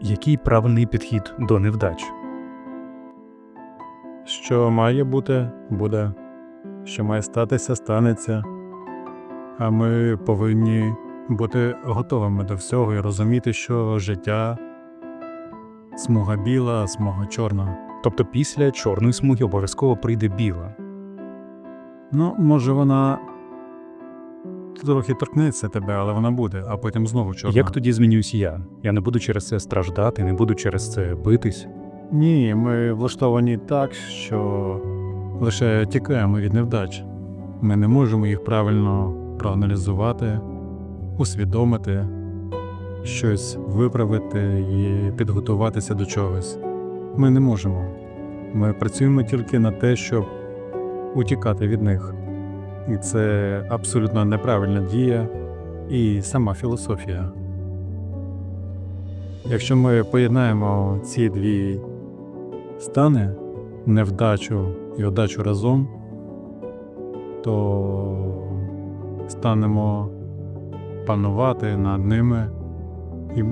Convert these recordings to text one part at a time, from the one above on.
Який правильний підхід до невдач? Що має бути, буде. Що має статися, станеться. А ми повинні бути готовими до всього і розуміти, що життя смуга біла, смуга чорна. Тобто після чорної смуги обов'язково прийде біла. Ну, може, вона трохи торкнеться тебе, але вона буде, а потім знову чорна. Як тоді змінююсь я? Я не буду через це страждати, не буду через це битись. Ні, ми влаштовані так, що лише тікаємо від невдач. Ми не можемо їх правильно проаналізувати, усвідомити, щось виправити і підготуватися до чогось. Ми не можемо. Ми працюємо тільки на те, щоб утікати від них. І це абсолютно неправильна дія і сама філософія. Якщо ми поєднаємо ці дві стани, невдачу і удачу разом, то станемо панувати над ними і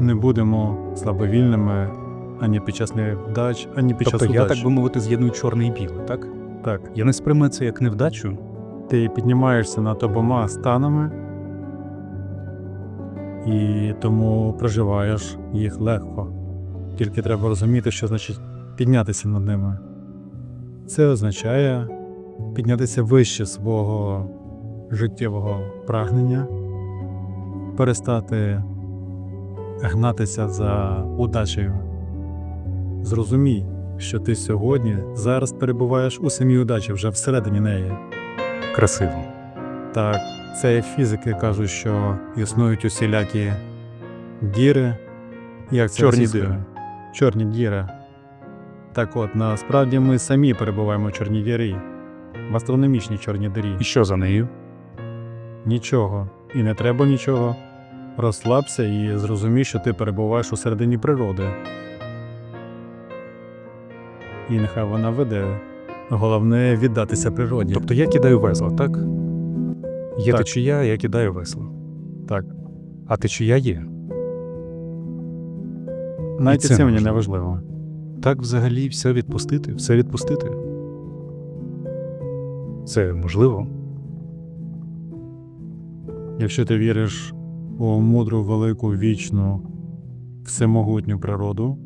не будемо слабовільними ані під час невдач, ані під тобто час я, так би мовити, з'єдную чорне і біле, так? Так, Я не сприймаю це як невдачу. Ти піднімаєшся над обома станами і тому проживаєш їх легко. Тільки треба розуміти, що значить піднятися над ними. Це означає піднятися вище свого життєвого прагнення, перестати гнатися за удачею. Зрозумій, що ти сьогодні зараз перебуваєш у самій удачі вже всередині неї. Красиво. Так, це як фізики кажуть, що існують усілякі діри. Як це Чорні діри. Чорні діри. Так от, насправді ми самі перебуваємо в чорній дірі, в астрономічній чорній дірі. І що за нею? Нічого. І не треба нічого. Розслабся і зрозумій, що ти перебуваєш у середині природи. І нехай вона веде. Головне віддатися природі. Тобто я кидаю весла, так? Є Так. течія, я кидаю весла. так. А течія є. Навіть це це мені не важливо. Так взагалі все відпустити, все відпустити. Це можливо. Якщо ти віриш у мудру, велику, вічну, всемогутню природу,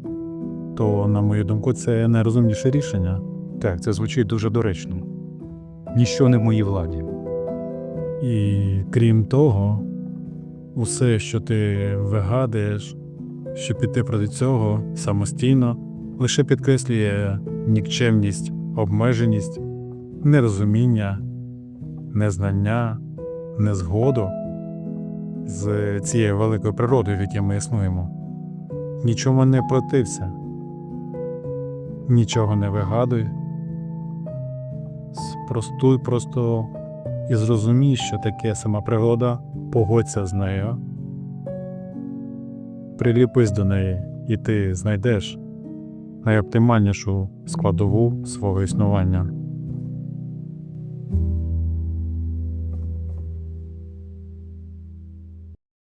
то, на мою думку, це найрозумніше рішення. Так, це звучить дуже доречно. Ніщо не в моїй владі. І крім того, усе, що ти вигадуєш, щоб піти проти цього самостійно, лише підкреслює нікчемність, обмеженість, нерозуміння, незнання, незгоду з цією великою природою, в якій ми існуємо. Нічому не протився, нічого не вигадуй. Спростуй просто і зрозумій, що таке сама пригода, погодься з нею, приліпись до неї, і ти знайдеш найоптимальнішу складову свого існування.